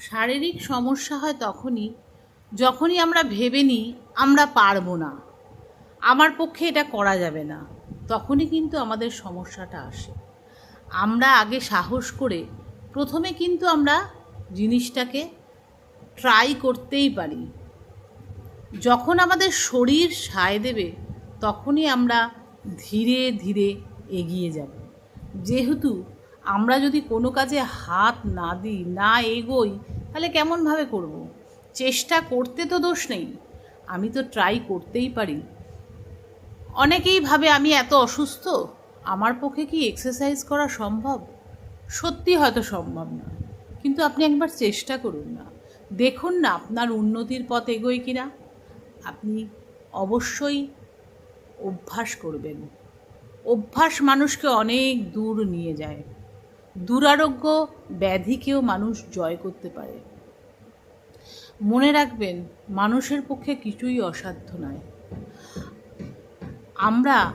শারীরিক সমস্যা হয় তখনই, যখনই আমরা ভেবে নিই আমরা পারব না। আমার পক্ষে এটা করা যাবে না। তখনই কিন্তু আমাদের সমস্যাটা আসে। আমরা আগে সাহস করে প্রথমে কিন্তু আমরা জিনিসটাকে ট্রাই করতেই পারি। যখন আমাদের শরীর সায় দেবে, তখনই আমরা ধীরে ধীরে এগিয়ে যাব। যেহেতু আমরা যদি কোনো কাজে হাত না দিই, না এগোই, তাহলে কেমনভাবে করব। চেষ্টা করতে তো দোষ নেই। আমি তো ট্রাই করতেই পারি। অনেকেই ভাবে আমি এত অসুস্থ, আমার পক্ষে কি এক্সারসাইজ করা সম্ভব? সত্যি হয়তো সম্ভব না। কিন্তু আপনি একবার চেষ্টা করুন না। দেখুন না আপনার উন্নতির পথ এগোয় কি না আপনি অবশ্যই অভ্যাস করবেন। অভ্যাস মানুষকে অনেক দূর নিয়ে যায়। দুরারোগ্য ব্যাধিকেও মানুষ জয় করতে পারে। মনে রাখবেন, মানুষের পক্ষে কিছুই অসাধ্য নয়। আমরা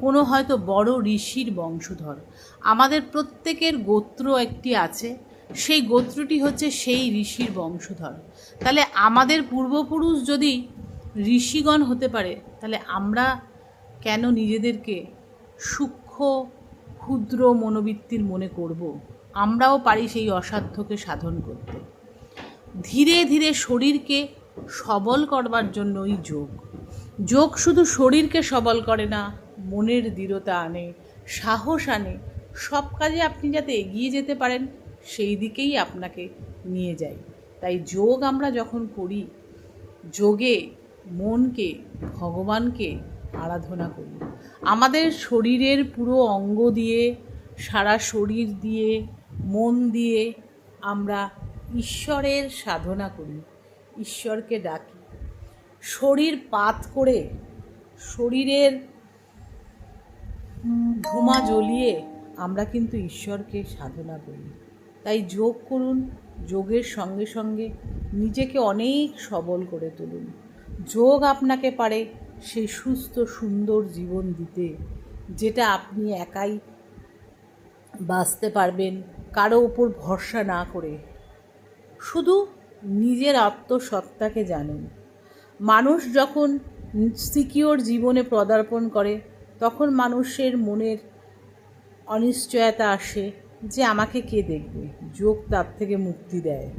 কোনো হয়তো বড় ঋষির বংশধর। আমাদের প্রত্যেকের গোত্র একটি আছে, সেই গোত্রটি হচ্ছে সেই ঋষির বংশধর। তাহলে আমাদের পূর্বপুরুষ যদি ঋষিগণ হতে পারে, তাহলে আমরা কেন নিজেদেরকে সূক্ষ্ম ক্ষুদ্র মনোবৃত্তির মনে করব, আমরাও পারি সেই অসাধ্যকে সাধন করতে। ধীরে ধীরে শরীরকে সবল করবার জন্যই যোগ। যোগ শুধু শরীরকে সবল করে না, মনের দৃঢ়তা আনে, সাহস আনে, সব কাজে আপনি যাতে এগিয়ে যেতে পারেন, সেই দিকেই আপনাকে নিয়ে যায় তাই যোগ আমরা যখন করি, যোগে মনকে, ভগবানকে আরাধনা করি। আমাদের শরীরের পুরো অঙ্গ দিয়ে, সারা শরীর দিয়ে, মন দিয়ে আমরা ঈশ্বরের সাধনা করি, ঈশ্বরকে ডাকি। শরীর পাত করে শরীরের ধোঁয়া জ্বলিয়ে আমরা কিন্তু ঈশ্বরকে সাধনা করি। তাই যোগ করুন, যোগের সঙ্গে সঙ্গে নিজেকে অনেক সবল করে তুলুন। যোগ আপনাকে পারে সেই সুস্থ, সুন্দর জীবন দিতে, যেটা আপনি একাই বাঁচতে পারবেন, কারও উপর ভরসা না করে। শুধু নিজের আত্মসত্তাকে জানুন। মানুষ যখন সিকিওর জীবনে পদার্পণ করে, তখন মানুষের মনের অনিশ্চয়তা আসে যে, আমাকে কে দেখবে? যোগ তার থেকে মুক্তি দেয়।